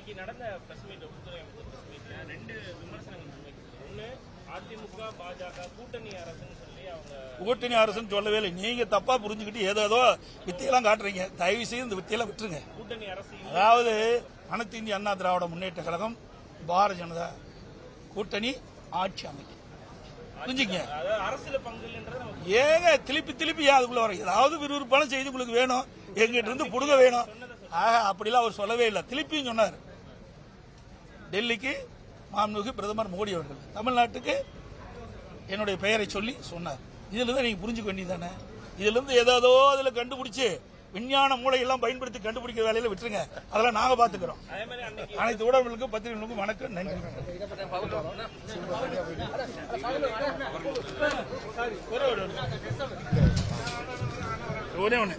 இன்னைக்கு நடந்த press meet உள்துறை அமைச்சர் பிரஸ் மீட்ல ரெண்டு விமர்சனங்கள் முன்வைக்கிறது ஒண்ணு அதிமுக பாஜக கூட்டணி அரசுன்னு சொல்லி அவங்க கூட்டணி அரசுன்னு சொல்லவே இல்லை. நீங்க தப்பா புரிஞ்சுக்கிட்டு ஏதோ ஏதோ வித்தையெல்லாம் காட்டுறீங்க. தயவு செய்து இந்த வித்தையெல்லாம் விட்டுருங்க. கூட்டணி அரசு. அதாவது அனைத்து இந்திய அண்ணா திராவிட முன்னேற்ற கழகம் பாரதிய ஜனதா கூட்டணி ஆட்சி அமைக்கும். புரிஞ்சுக்கங்க. அதாவது அரசுல பங்கு ஏங்க திருப்பி திருப்பி அதுக்குள்ள வர ஏதாவது விறுவிறுப்பான செய்தி உங்களுக்கு வேணும். எங்கிட்ட இருந்து புடுங்க வேணும். ஆக அப்படிலாம் அவர் சொல்லவே இல்லை. திருப்பியும் சொன்னார். டெல்லிக்கு மாண்புமிகு பிரதமர் மோடி அவர்கள். தமிழ்நாட்டுக்கு என்னுடைய பெயரை சொல்லி சொன்னார். இதிலிருந்து நீங்கள் நீங்க புரிஞ்சுக்க வேண்டியதானே இதிலிருந்து ஏதாவதோ ஏதோ அதுல கண்டுபிடிச்சு விஞ்ஞான மூளையெல்லாம் பயன்படுத்தி கண்டுபிடிக்கிற வேலையில விட்டுருங்க. அதெல்லாம் நாங்க பாத்துக்கிறோம். அனைத்து ஊடகங்களுக்கும் பத்திரிகைகளுக்கும் வணக்கம் நன்றி. ஒரே ஒண்ணு.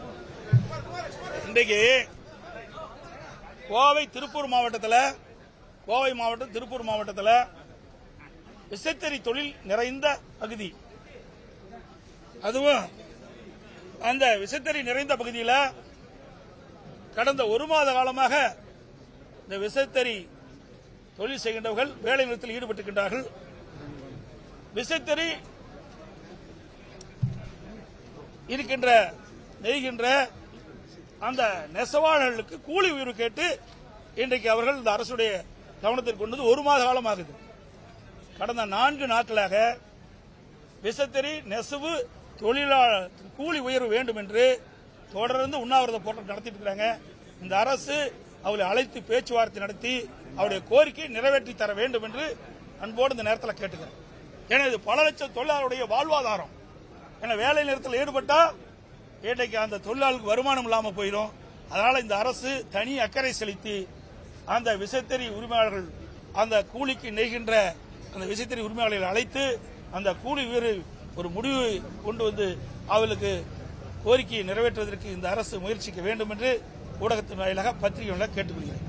இன்றைக்கு கோவை திருப்பூர் மாவட்டத்தில் கோவை மாவட்டம் திருப்பூர் மாவட்டத்தில் விசைத்தறி தொழில் நிறைந்த பகுதி. அதுவும் அந்த விசைத்தறி நிறைந்த பகுதியில் கடந்த ஒரு மாத காலமாக இந்த விசைத்தறி தொழில் செய்கின்றவர்கள் வேலை நிறுத்தத்தில் ஈடுபட்டிருக்கின்றார்கள். விசைத்தறி இருக்கின்ற நெய்கின்ற அந்த நெசவாளர்களுக்கு கூலி உயர்வு கேட்டு இன்றைக்கு அவர்கள் இந்த அரசுடைய கவனத்திற்கு கொண்டது ஒரு மாத காலமாகுது. கடந்த நான்கு நாட்களாக விசத்தறி நெசவு தொழிலாளர் கூலி உயர்வு வேண்டும் என்று தொடர்ந்து உண்ணாவிரத போராட்டம் நடத்திட்டு இருக்கிறாங்க. இந்த அரசு அவளை அழைத்து பேச்சுவார்த்தை நடத்தி அவருடைய கோரிக்கையை நிறைவேற்றி தர வேண்டும் என்று அன்போடு இந்த நேரத்தில் கேட்டுக்கிறேன். ஏன்னா இது பல லட்சம் தொழிலாளருடைய வாழ்வாதாரம். ஏன்னா வேலை நேரத்தில் ஈடுபட்டா இன்றைக்கு அந்த தொழிலாளருக்கு வருமானம் இல்லாமல் போயிடும் அதனால இந்த அரசு தனி அக்கறை செலுத்தி அந்த விசைத்தறி உரிமையாளர்கள் அந்த கூலிக்கு நெய்கின்ற அந்த விசைத்தறி உரிமையாளர்களை அழைத்து அந்த கூலி வீரர் ஒரு முடிவு கொண்டு வந்து அவர்களுக்கு கோரிக்கையை நிறைவேற்றுவதற்கு இந்த அரசு முயற்சிக்க வேண்டும் என்று ஊடகத்தின் வாயிலாக பத்திரிகை கேட்டுக்கொள்கிறேன்.